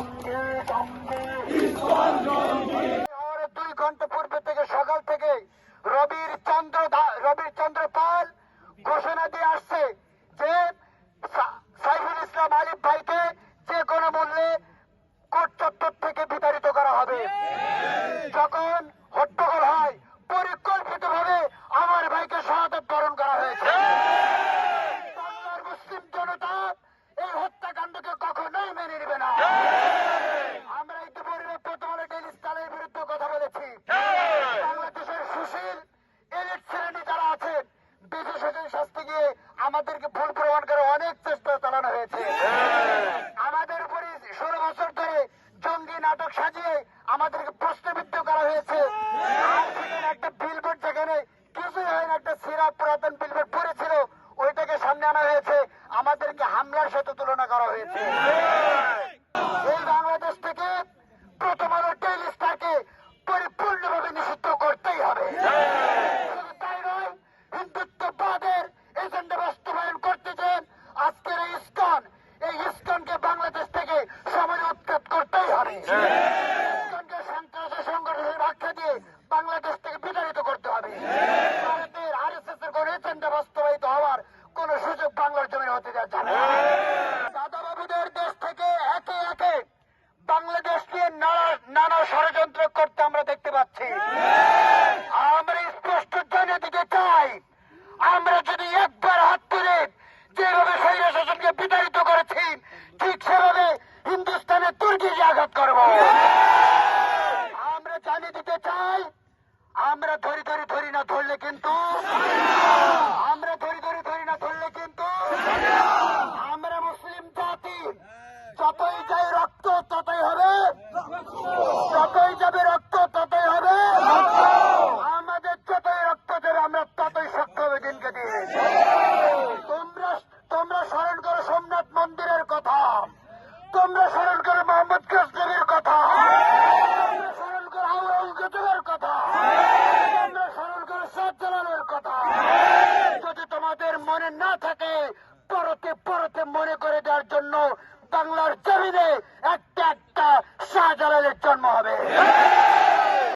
Wonder. করতে আমাদেরকে ভুল প্রমাণ করে অনেক চেষ্টা চালানো হয়েছে। আমাদের উপরে ষোলো বছর ধরে জঙ্গি নাটক সাজিয়ে আমাদেরকে প্রশ্নবিদ্ধ করা হয়েছে। একটা বিলবোর্ড যেখানে কিছুই হয় একটা সিরা পুরাতন বিলবোর্ড পড়েছিল, ওইটাকে সামনে আনা হয়েছে। আমাদেরকে হামলার সাথে তুলনা করা হয়েছে। পাচ্ছি আমরা স্পষ্ট জানিয়ে দিতে চাই। আমরা যদি একবার হাত তুলে যেভাবে স্বৈর শাসনকে বিতাড়িত করেছি, ঠিক সেভাবে হিন্দুস্তানের তুর্কিকে আঘাত করব। আমরা জানিয়ে দিতে চাই। আমরা ধরি ধরি ধরি না ধরলে কিন্তু আমরা ধরি ধরি ধরি না ধরলে কিন্তু আমরা মুসলিম জাতি। যতই যাই রক্ত, ততই হবে যতই যাবে রক্ত তোমরা স্মরণ করো মোহাম্মদ কাশ্মীরের কথা। তোমাদের মনে না থাকে, পরতে পরতে মনে করে দেওয়ার জন্য বাংলার জমিনে একটা একটা শাহজালালের জন্ম হবে।